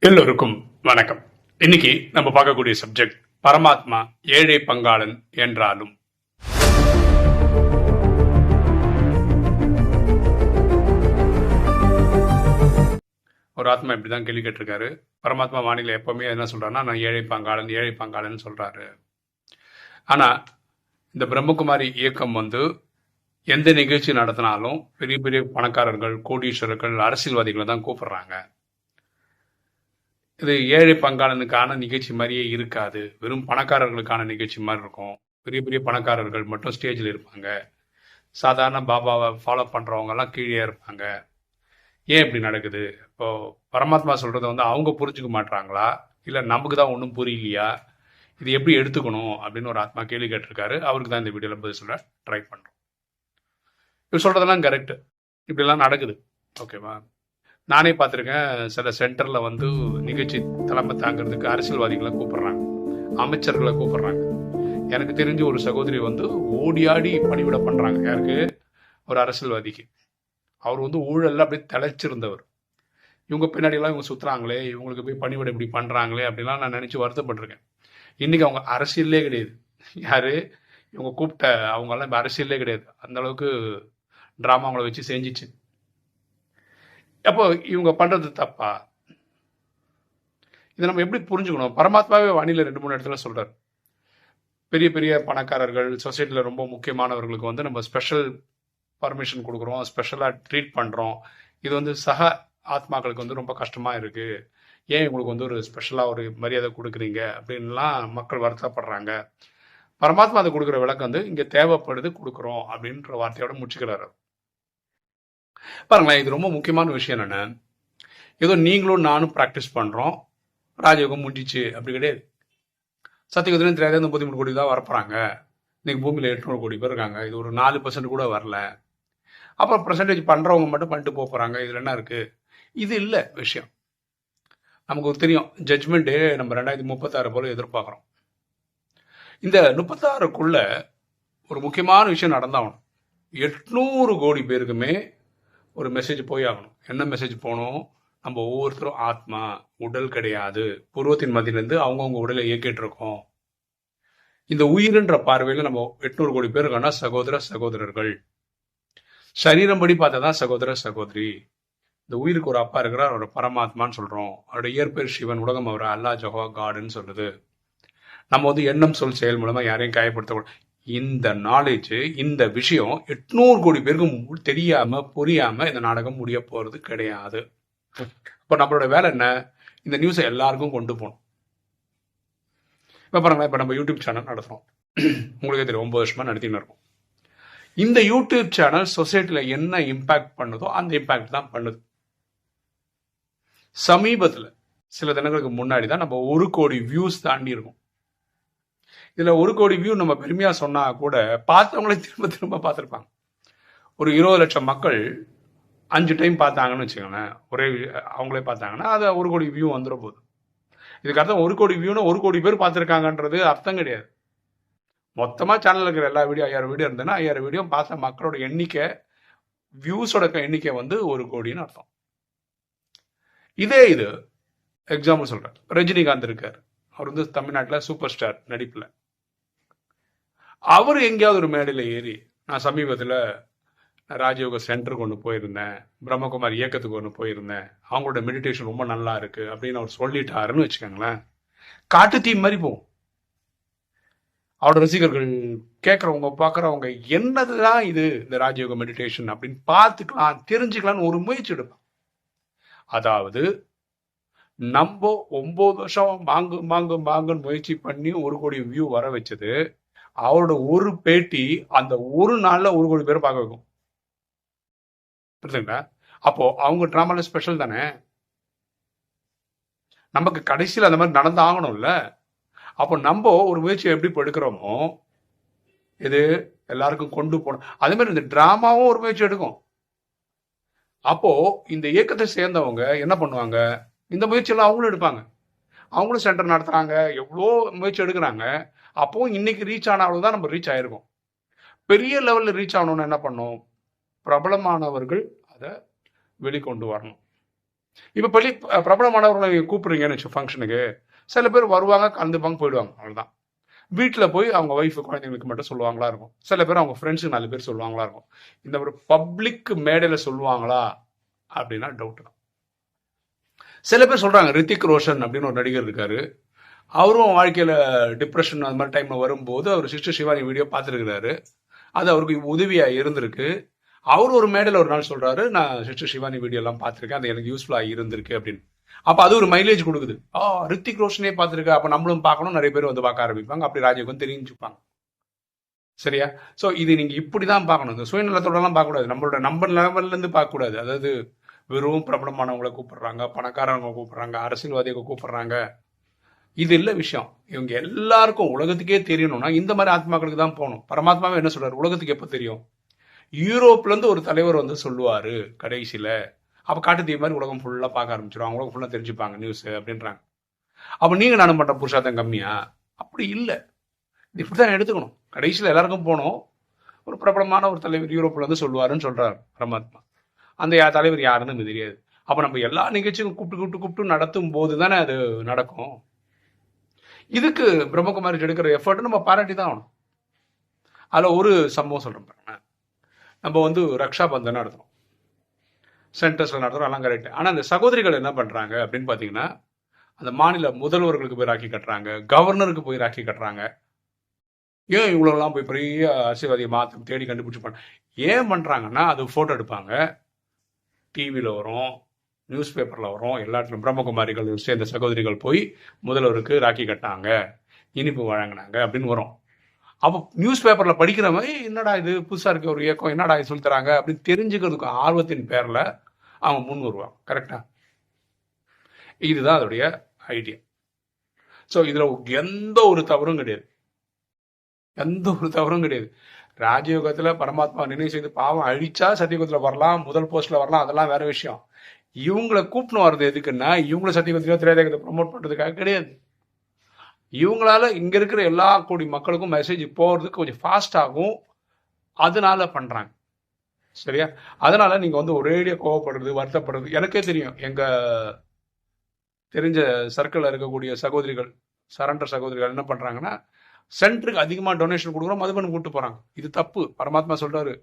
எல்லோருக்கும் வணக்கம். இன்னைக்கு நம்ம பார்க்கக்கூடிய சப்ஜெக்ட் பரமாத்மா ஏழை பங்காளன் என்றாலும். ஒரு ஆத்மா இப்படிதான் கேள்வி கேட்டிருக்காரு. பரமாத்மா வானிலை எப்பவுமே என்ன சொல்றாருன்னா நான் ஏழை பங்காளன் ஏழை பங்காளன் சொல்றாரு. ஆனா இந்த பிரம்மகுமாரி இயக்கம் வந்து எந்த நிகழ்ச்சி நடத்தினாலும் பெரிய பெரிய பணக்காரர்கள் கோடீஸ்வரர்கள் அரசியல்வாதிகளை தான் கூப்பிடுறாங்க. இது ஏழை பங்காளனுக்கான நிகழ்ச்சி மாதிரியே இருக்காது. வெறும் பணக்காரர்களுக்கான நிகழ்ச்சி மாதிரி இருக்கும். பெரிய பெரிய பணக்காரர்கள் மட்டும் ஸ்டேஜில் இருப்பாங்க. சாதாரண பாபாவை ஃபாலோ பண்ணுறவங்கெல்லாம் கீழே இருப்பாங்க. ஏன் இப்படி நடக்குது? இப்போது பரமாத்மா சொல்கிறத வந்து அவங்க புரிஞ்சுக்க மாட்றாங்களா? இல்லை நமக்கு தான் ஒன்றும் புரியலையா? இது எப்படி எடுத்துக்கணும்? அப்படின்னு ஒரு ஆத்மா கேள்வி கேட்டிருக்காரு. அவருக்கு தான் இந்த வீடியோவில் பதில் சொல்ல ட்ரை பண்ணுறோம் இவர் சொல்கிறதெல்லாம் கரெக்டு இப்படிலாம் நடக்குது. ஓகேவா நானே பார்த்துருக்கேன் சில சென்டரில் வந்து நிகழ்ச்சி தலைமை தாங்கிறதுக்கு அரசியல்வாதிகளை கூப்பிடுறாங்க. அமைச்சர்களை கூப்பிடுறாங்க. எனக்கு தெரிஞ்ச ஒரு சகோதரி வந்து ஓடி ஆடி பணிவிட பண்ணுறாங்க யாருக்கு? ஒரு அரசியல்வாதிக்கு. அவர் வந்து ஊழல்ல அப்படியே திளைச்சிருந்தவர். இவங்க பின்னாடியெல்லாம் இவங்க சுற்றுறாங்களே இவங்களுக்கு போய் பணிவிட இப்படி பண்ணுறாங்களே அப்படிலாம் நான் நினச்சி வருத்தப்பட்டிருக்கேன். இன்றைக்கி அவங்க அரசியல்லே கிடையாது. யார்? இவங்க கூப்பிட்ட அவங்கெல்லாம் இப்போ அரசியல்லே கிடையாது. அந்த அளவுக்கு ட்ராமா அவங்கள வச்சு செஞ்சிச்சு. அப்போ இவங்க பண்ணுறது தப்பா? இதை நம்ம எப்படி புரிஞ்சுக்கணும்? பரமாத்மாவே வானிலை ரெண்டு மூணு இடத்துல சொல்கிறார் பெரிய பெரிய பணக்காரர்கள் சொசைட்டியில் ரொம்ப முக்கியமானவர்களுக்கு வந்து நம்ம ஸ்பெஷல் பர்மிஷன் கொடுக்குறோம் ஸ்பெஷலாக ட்ரீட் பண்ணுறோம் இது வந்து சக ஆத்மாக்களுக்கு வந்து ரொம்ப கஷ்டமாக இருக்குது ஏன் உங்களுக்கு வந்து ஒரு ஸ்பெஷலாக ஒரு மரியாதை கொடுக்குறீங்க? அப்படின்லாம் மக்கள் வருத்தப்படுறாங்க. பரமாத்மா அதை கொடுக்குற விளக்கம் வந்து இங்கே தேவைப்படுது கொடுக்குறோம் அப்படின்ற வார்த்தையோட முடிச்சுக்கிறாரு பாருங்களேன் இது ரொம்ப முக்கியமான விஷயம் என்னென்ன ஏதோ நீங்களும் நானும் ப்ராக்டிஸ் பண்ணுறோம் ராஜயோகம் முடிஞ்சிச்சு அப்படி கிடையாது. சத்தியகுதிரையும் தெரியாத இந்த மூணு கோடி தான் வரப்போகிறாங்க இன்றைக்கி பூமியில் எட்நூறு கோடி பேர் இருக்காங்க. இது ஒரு நாலு பர்சன்ட் கூட வரல. அப்புறம் பர்சன்டேஜ் பண்ணுறவங்க மட்டும் பண்ணிட்டு போக போகிறாங்க இதில் என்ன இருக்குது இது இல்லை விஷயம். நமக்கு ஒரு தெரியும். ஜட்ஜ்மெண்ட்டு நம்ம ரெண்டாயிரத்தி முப்பத்தாறு போல எதிர்பார்க்குறோம். இந்த முப்பத்தாறுக்குள்ள ஒரு முக்கியமான விஷயம் நடந்தாகணும். எட்நூறு கோடி பேருக்குமே ஒரு மெசேஜ் போய் ஆகணும். என்ன மெசேஜ் போகணும் நம்ம ஒவ்வொருத்தரும் ஆத்மா உடல் கிடையாது. பூர்வத்தின் மத்தியிலேருந்து அவங்கவுங்க உடலை இயக்கிட்டு இருக்கோம் இந்த உயிர்ன்ற பார்வையில் நம்ம எட்நூறு கோடி பேர் இருக்கோம்னா சகோதர சகோதரர்கள். சரீரம் படி பார்த்தா தான் சகோதர சகோதரி. இந்த உயிருக்கு ஒரு அப்பா இருக்கிறார் அவரை பரமாத்மான்னு சொல்கிறோம் அவருடைய இயற்பெயர் சிவன் உலகம் அவர் அல்லா ஜஹா காடுன்னு சொல்லுது. நம்ம வந்து எண்ணம் சொல் செயல் மூலமாக யாரையும் காயப்படுத்தக்கூடாது. இந்த நாலேஜ் இந்த விஷயம் எட்நூறு கோடி பேருக்கு தெரியாம புரியாம இந்த நாடகம் முடிய போறது கிடையாது. இப்போ நம்மளோட வேலை என்ன? இந்த நியூஸை எல்லாருக்கும் கொண்டு போகணும். இப்போ பாருங்களேன் இப்போ நம்ம யூடியூப் சேனல் நடத்துகிறோம் உங்களுக்கே தெரியும் ஒன்பது வருஷமா நடத்தின்னு இருக்கோம். இந்த யூடியூப் சேனல் சொசைட்டியில் என்ன இம்பாக்ட் பண்ணுதோ அந்த இம்பாக்ட் தான் பண்ணுது. சமீபத்தில் சில தினங்களுக்கு முன்னாடி தான் நம்ம ஒரு கோடி வியூஸ் தாண்டி இருக்கோம். இதில் ஒரு கோடி வியூ நம்ம பெருமையாக சொன்னால் கூட பார்த்தவங்களே திரும்ப திரும்ப பார்த்துருப்பாங்க. ஒரு இருபது லட்சம் மக்கள் அஞ்சு டைம் பார்த்தாங்கன்னு வச்சுக்கோங்களேன். ஒரே அவங்களே பார்த்தாங்கன்னா அதை ஒரு கோடி வியூ வந்துட போகுது. இதுக்கு அர்த்தம் ஒரு கோடி வியூன்னு ஒரு கோடி பேர் பார்த்துருக்காங்கன்றது அர்த்தம் கிடையாது. மொத்தமாக சேனலில் இருக்கிற எல்லா வீடியோ ஐயாயிரம் வீடியோ இருந்ததுன்னா ஐயாயிரம் வீடியோ பார்த்த மக்களோட எண்ணிக்கை வியூஸோட எண்ணிக்கை வந்து ஒரு கோடின்னு அர்த்தம். இதே இது எக்ஸாம்பிள் சொல்கிறேன் ரஜினிகாந்த் இருக்கார். அவர் வந்து தமிழ்நாட்டில் சூப்பர் ஸ்டார் நடிப்பில். அவர் எங்கேயாவது ஒரு மேடையில் ஏறி நான் சமீபத்தில் ராஜயோக சென்டருக்கு ஒன்று போயிருந்தேன் பிரம்மகுமார் இயக்கத்துக்கு ஒன்று போயிருந்தேன் அவங்களோட மெடிடேஷன் ரொம்ப நல்லா இருக்கு அப்படின்னு அவர் சொல்லிட்டாருன்னு வச்சுக்கோங்களேன். காட்டு தீ மாதிரி போகும். அவரோட ரசிகர்கள் கேட்குறவங்க பார்க்குறவங்க என்னதுதான் இது இந்த ராஜயோக மெடிடேஷன் அப்படின்னு பார்த்துக்கலாம் தெரிஞ்சுக்கலாம்னு ஒரு முயற்சி எடுப்பான். அதாவது நம்ம ஒம்பது வருஷம் வாங்கு வாங்கு வாங்குன்னு முயற்சி பண்ணி ஒரு கோடி வியூ வர வச்சது அவரோட ஒரு பேட்டி அந்த ஒரு நாள்ல ஒரு கோடி பேர் பார்க்க வைக்கும். புரியுதுங்களா அப்போ அவங்க ட்ராமால ஸ்பெஷல் தானே? நமக்கு கடைசியில் அந்த மாதிரி நடந்து ஆகணும்ல அப்போ நம்ம ஒரு முயற்சியை எப்படி இப்போ எடுக்கிறோமோ இது எல்லாருக்கும் கொண்டு போகணும் அதே மாதிரி இந்த டிராமாவும் ஒரு முயற்சி எடுக்கும். அப்போ இந்த இயக்கத்தை சேர்ந்தவங்க என்ன பண்ணுவாங்க? இந்த முயற்சியெல்லாம் அவங்களும் எடுப்பாங்க. அவங்களும் சென்டர் நடத்துறாங்க. எவ்வளோ முயற்சி எடுக்கிறாங்க? அப்போ இன்னைக்கு ரீச் ஆனாலும் தான் நம்ம ரீச் ஆயிருக்கோம். பெரிய லெவலில் ரீச் ஆகணும்னு என்ன பண்ணோம்? பிரபலமானவர்கள் அதை வெளிக்கொண்டு வரணும். இப்போ பள்ளி பிரபலமானவர்களை நீங்கள் கூப்பிடுறீங்கன்னு வச்சு ஃபங்க்ஷனுக்கு சில பேர் வருவாங்க கலந்துப்பாங்க போயிடுவாங்க. அவ்வளோதான் வீட்டில் போய் அவங்க ஒய்ஃப் குழந்தைங்களுக்கு மட்டும் சொல்லுவாங்களா இருக்கும். சில பேர் அவங்க ஃப்ரெண்ட்ஸுக்கு நாலு பேர் சொல்லுவாங்களா இருக்கும். இந்த ஒரு பப்ளிக் மேடையில் சொல்லுவாங்களா? அப்படின்னா டவுட் தான். சில பேர் சொல்கிறாங்க ரித்திக் ரோஷன் அப்படின்னு ஒரு நடிகர் இருக்காரு. அவரும் வாழ்க்கையில் டிப்ரெஷன் அந்த மாதிரி டைமில் வரும்போது அவர் சிஸ்டர் சிவானி வீடியோ பார்த்துருக்கிறாரு. அது அவருக்கு உதவியாக இருந்திருக்கு. அவர் ஒரு மேடையில் ஒரு நாள் சொல்கிறாரு நான் சிஸ்டர் சிவானி வீடியோலாம் பார்த்துருக்கேன். அது எனக்கு யூஸ்ஃபுல்லாக இருந்திருக்கு அப்படின்னு. அப்போ அது ஒரு மைலேஜ் கொடுக்குது. ஆ ரித்திக் ரோஷனே பார்த்துருக்கா. அப்போ நம்மளும் பார்க்கணும். நிறைய பேர் வந்து பார்க்க ஆரம்பிப்பாங்க. அப்படி ராஜீவ் வந்து தெரிஞ்சுப்பாங்க. சரியா? ஸோ இது நீங்கள் இப்படி தான் பார்க்கணும். இந்த சுயநலத்தோடலாம் பார்க்கக்கூடாது. நம்மளோட நம்ப லெவல்லேருந்து பார்க்கக்கூடாது. அதாவது வெறும் பிரபலமானவங்களை கூப்பிடுறாங்க பணக்காரவங்க கூப்பிடுறாங்க அரசியல்வாதிகளை கூப்பிடுறாங்க. இது இல்ல விஷயம். இவங்க எல்லாருக்கும் உலகத்துக்கே தெரியணும்னா இந்த மாதிரி ஆத்மாக்களுக்கு தான் போகணும். பரமாத்மாவே என்ன சொல்றாரு? உலகத்துக்கு எப்ப தெரியும்? யூரோப்ல இருந்து ஒரு தலைவர் வந்து சொல்லுவாரு கடைசியில. அப்ப காட்டு தீ மாதிரி உலகம் ஃபுல்லா பார்க்க ஆரம்பிச்சிடும் உலகம் ஃபுல்லா தெரிஞ்சுப்பாங்க நியூஸ் அப்படின்றாங்க. அப்ப நீங்க நானும் பண்ற புருஷார்த்தம் கம்மியா? அப்படி இல்லை. இது இப்படிதான் எடுத்துக்கணும். கடைசியில எல்லாருக்கும் போனோம் ஒரு பிரபலமான ஒரு தலைவர் யூரோப்ல இருந்து சொல்லுவாருன்னு சொல்றாரு பரமாத்மா. அந்த தலைவர் யாருன்னு தெரியாது. அப்போ நம்ம எல்லா நிகழ்ச்சியும் கூப்பிட்டு கூப்பிட்டு கூப்பிட்டு நடத்தும் போது தானே அது நடக்கும். இதுக்கு பிரம்மகுமாரி எடுக்கிற எஃபர்ட் நம்ம பாராட்டி தான் ஆகணும். அதில் ஒரு சம்பவம் சொல்கிறோம் பாருங்க. நம்ம வந்து ரக்ஷா பந்தன் நடத்துகிறோம் சென்டர்ஸில் நடத்துகிறோம் எல்லாம் கரெக்ட் ஆனால் அந்த சகோதரிகள் என்ன பண்ணுறாங்க அப்படின்னு பார்த்தீங்கன்னா அந்த மாநில முதல்வர்களுக்கு போய் ராக்கி கட்டுறாங்க கவர்னருக்கு போய் ராக்கி கட்டுறாங்க. ஏன் இவ்வளோலாம் போய் பெரிய அரசியல்வாதியை மாற்றி தேடி கண்டுபிடிச்சி பண்ண ஏன் பண்ணுறாங்கன்னா அது ஃபோட்டோ எடுப்பாங்க. டிவியில் வரும் நியூஸ் பேப்பரில் வரும். எல்லா இடத்துலையும் பிரம்மகுமாரிகள் சேர்ந்த சகோதரிகள் போய் முதல்வருக்கு ராக்கி கட்டினாங்க. இனிப்பு வழங்கினாங்க அப்படின்னு வரும். அப்போ நியூஸ் பேப்பரில் படிக்கிறவங்க என்னடா இது? புதுசாக இருக்க ஒரு இயக்கம். என்னடா இது சொல்லித்தராங்க அப்படின்னு தெரிஞ்சுக்கிறதுக்கு ஆர்வத்தின் பேரில் அவங்க முன் வருவாங்க. கரெக்டா இதுதான் அதோடைய ஐடியா ஸோ இதில் எந்த ஒரு தவறும் கிடையாது. எந்த ஒரு தவறும் கிடையாது. ராஜயோகத்தில் பரமாத்மா நினைவு செய்து பாவம் அழிச்சா சத்தியகுகத்துல வரலாம். முதல் போஸ்ட்டில் வரலாம். அதெல்லாம் வேற விஷயம். இவங்களை கூப்பிட்டு வர்றது எதுக்குன்னா இவங்களை சத்தியகுகத்திலயோ திரையதேகத்தை ப்ரொமோட் பண்ணுறதுக்காக கிடையாது. இவங்களால இங்கே இருக்கிற எல்லா கோடி மக்களுக்கும் மெசேஜ் போகிறதுக்கு கொஞ்சம் ஃபாஸ்டாகும் அதனால பண்ணுறாங்க சரியா? அதனால நீங்கள் வந்து ஒரேடியாக கோவப்படுறது வருத்தப்படுறது எனக்கே தெரியும். எங்கள் தெரிஞ்ச சர்க்கிளில் இருக்கக்கூடிய சகோதரிகள் சரண்டர் சகோதரிகள் என்ன பண்ணுறாங்கன்னா சென்டருக்கு அதிகமாக டொனேஷன் கொடுக்குறோம் மதுபன் கூப்பிட்டு போகிறாங்க இது தப்பு. பரமாத்மா சொல்கிறாரு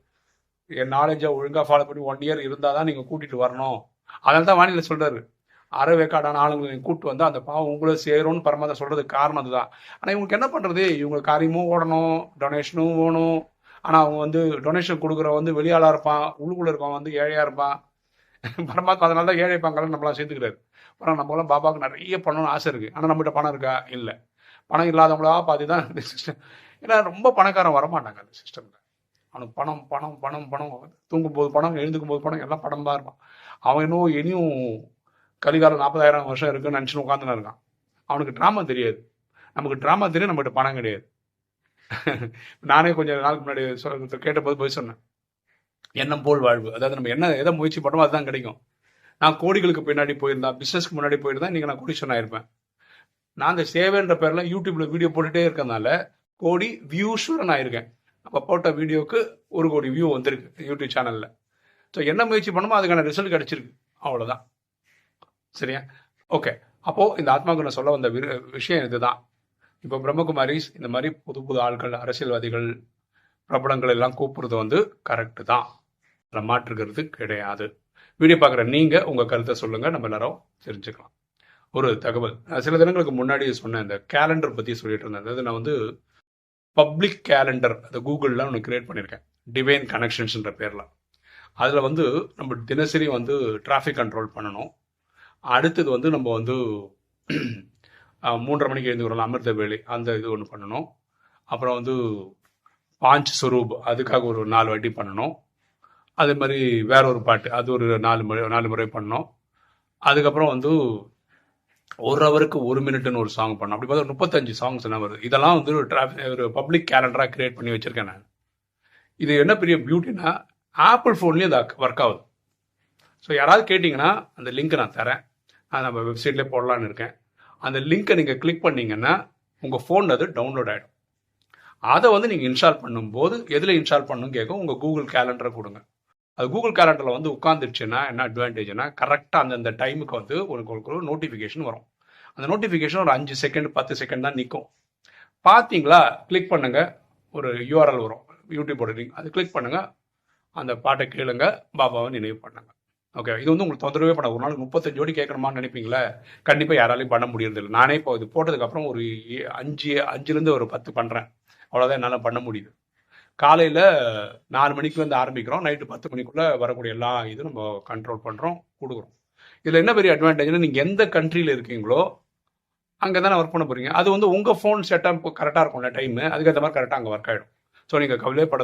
என் நாலேஜை ஒழுங்காக ஃபாலோ பண்ணி ஒன் இயர் இருந்தால் தான் நீங்கள் கூட்டிகிட்டு வரணும். அதனால தான் வானிலை சொல்றாரு. அறவேக்காடான ஆளுங்களை நீங்க கூட்டு வந்தா அந்த பாவம் உங்களை சேரும்னு பரமாத்மா சொல்றதுக்கு காரணம் அதுதான். ஆனால் இவங்களுக்கு என்ன பண்ணுறது இவங்க காரியமும் ஓடணும் டொனேஷனும் வேணும். ஆனால் அவங்க வந்து டொனேஷன் கொடுக்குற வந்து வெளியாளாக இருப்பான் உள்ளுக்குள்ளே இருப்பான் வந்து ஏழையாக இருப்பான். பரமாத்மா அதனால தான் ஏழை பங்காளன் நம்மளாம் சேர்த்துக்கிறாரு. அப்புறம் நம்மளாம் பாபாவுக்கு நிறைய பண்ணணும்னு ஆசை இருக்குது ஆனால் நம்மகிட்ட பணம் இருக்கா? இல்லை. பணம் இல்லாதவங்களா பார்த்து தான் இந்த சிஸ்டம் ஏன்னா ரொம்ப பணக்காரன் வரமாட்டாங்க அந்த சிஸ்டமில் அவனுக்கு பணம் பணம் பணம் பணம். தூங்கும் போது பணம் எழுந்துக்கும் போது பணம் எல்லாம் படம் தான் இருப்பான். அவன் இன்னும் இனியும் கலிகாலம் நாற்பதாயிரம் வருஷம் இருக்குன்னு நினச்சின்னு உட்காந்துன்னு இருக்கான். அவனுக்கு ட்ராமா தெரியாது. நமக்கு ட்ராமா தெரியும் நம்மகிட்ட பணம் கிடையாது. நானே கொஞ்சம் நாளுக்கு முன்னாடி சொ- கேட்டபோது போய் சொன்னேன். எண்ணம் போல் வாழ்வு. அதாவது நம்ம என்ன எதை முயற்சி பண்ணுறோம் அதுதான் கிடைக்கும். நான் கோடிகளுக்கு பின்னாடி போயிருந்தா பிஸ்னஸ்க்கு முன்னாடி போயிருந்தா நீங்கள் நான் கோடீஸ்வரன் ஆயிருப்பேன் நான் அந்த சேவைன்ற பேர்ல யூடியூப்ல வீடியோ போட்டுகிட்டே இருக்கறனால கோடி வியூஸ்வரன் ஆயிருக்கேன் நம்ம போட்ட வீடியோக்கு ஒரு கோடி வியூ வந்திருக்கு யூடியூப் சேனலில் ஸோ என்ன முயற்சி பண்ணமோ அதுக்கான ரிசல்ட் கிடச்சிருக்கு. அவ்வளோதான் சரியா? ஓகே அப்போது இந்த ஆத்மாவுக்கு நான் சொல்ல வந்த விரு- விஷயம் இதுதான். இப்போ பிரம்மகுமாரிஸ் இந்த மாதிரி புது புது ஆட்கள் அரசியல்வாதிகள் பிரபலங்கள் எல்லாம் கூப்பிடுறது வந்து கரெக்டு தான். அதில் மாற்றுக்கிறது கிடையாது. வீடியோ பார்க்குற நீங்கள் உங்கள் கருத்தை சொல்லுங்கள் நம்ம எல்லாரும் தெரிஞ்சுக்கலாம். ஒரு தகவல். நான் சில தினங்களுக்கு முன்னாடி சொன்னேன் இந்த கேலண்டர் பற்றி சொல்லிட்டு இருந்தேன். அதாவது நான் வந்து பப்ளிக் கேலண்டர் அந்த கூகுளில் ஒன்று கிரியேட் பண்ணியிருக்கேன் டிவைன் கனெக்ஷன்ஸ்ன்ற பேரில். அதில் வந்து நம்ம தினசரி வந்து டிராஃபிக் கண்ட்ரோல் பண்ணணும். அடுத்தது வந்து நம்ம வந்து மூன்றரை மணிக்கு எழுந்து வரலாம் அமிர்த வேலை அந்த இது ஒன்று பண்ணணும். அப்புறம் வந்து பாஞ்ச் சுரூப் அதுக்காக ஒரு நாலு வாட்டி பண்ணணும். அதே மாதிரி வேற ஒரு பாட்டு அது ஒரு நாலு முறை நாலு முறை பண்ணோம் அதுக்கப்புறம் வந்து ஒரு ஹவருக்கு ஒரு மினிட்னு ஒரு சாங் பண்ணோம். அப்படி பார்த்தா முப்பத்தஞ்சு சாங்ஸ் என்ன வருது? இதெல்லாம் வந்து ஒரு டிராஃபிக் ஒரு பப்ளிக் கேலண்டராக கிரியேட் பண்ணி வச்சுருக்கேன் நான். இது என்ன பெரிய பியூட்டினா ஆப்பிள் ஃபோன்லேயும் இது ஒர்க் ஆகுது. ஸோ யாராவது கேட்டிங்கன்னா அந்த லிங்க்கை நான் தரேன். நான் நம்ம வெப்சைட்லேயே போடலான்னு இருக்கேன். அந்த லிங்க்கை நீங்கள் கிளிக் பண்ணீங்கன்னா உங்கள் ஃபோன் அது டவுன்லோட் ஆகிடும் அதை வந்து நீங்கள் இன்ஸ்டால் பண்ணும்போது எதில் இன்ஸ்டால் பண்ணணும் கேட்கும்? உங்கள் கூகுள் கேலண்டரை கொடுங்க. அது கூகுள் கேலண்டரில் வந்து உட்காந்துருச்சுன்னா என்ன அட்வான்டேஜ்னா கரெக்டாக அந்தந்த டைமுக்கு வந்து உங்களுக்கு ஒரு நோட்டிஃபிகேஷன் வரும். அந்த நோட்டிஃபிகேஷன் ஒரு அஞ்சு செகண்ட் பத்து செகண்ட் தான் நிற்கும் பார்த்தீங்களா கிளிக் பண்ணுங்கள் ஒரு யூஆர்எல் வரும். யூடியூபோட லிங்க் அது கிளிக் பண்ணுங்கள் அந்த பாட்டை கேளுங்க. பாபாவை நினைவு பண்ணுங்க. ஓகே இது வந்து உங்களுக்கு தொந்தரவே பண்ண ஒரு நாள் முப்பத்தஞ்சு ஜோடி கேட்கணுமான்னு நினைப்பீங்களே? கண்டிப்பாக யாராலையும் பண்ண முடியறதில்லை. நானே இப்போ இது போட்டதுக்கப்புறம் ஒரு ஏ- அஞ்சு அஞ்சுலேருந்து ஒரு பத்து பண்ணுறேன் அவ்வளோதான் என்னால் பண்ண முடியுது. காலையில் நாலு மணிக்கு வந்து ஆரம்பிக்கிறோம். நைட்டு பத்து மணிக்குள்ளே வரக்கூடிய எல்லா இதுவும் நம்ம கண்ட்ரோல் பண்ணுறோம் கொடுக்குறோம். இதில் என்ன பெரிய அட்வான்டேஜ்னா நீங்கள் எந்த கண்ட்ரியில் இருக்கீங்களோ அங்கே தானே ஒர்க் பண்ண போகிறீங்க அது வந்து உங்கள் ஃபோன் செட்டப் கரெக்டாக இருக்கும்ல டைமு அதுக்கேற்ற மாதிரி கரெக்டாக அங்கே ஒர்க் ஆகிடும் ஸோ நீங்கள் கவலைப்பட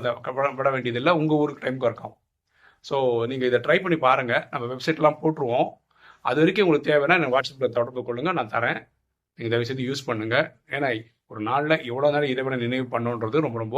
பட வேண்டியதில்லை. உங்கள் ஊருக்கு டைமுக்கு ஒர்க் ஆகும். ஸோ நீங்கள் இதை ட்ரை பண்ணி பாருங்கள் நம்ம வெப்சைட்லாம் போட்டுருவோம். அது வரைக்கும் உங்களுக்கு தேவைன்னா எனக்கு வாட்ஸ்அப்பில் தொடர்பு கொள்ளுங்கள் நான் தரேன். நீங்கள் தயவுசெய்து யூஸ் பண்ணுங்கள் ஏன்னா ஒரு நாளில் எவ்வளோ நேரம் இறைவனை நினைவு பண்ணுன்றது ரொம்ப ரொம்ப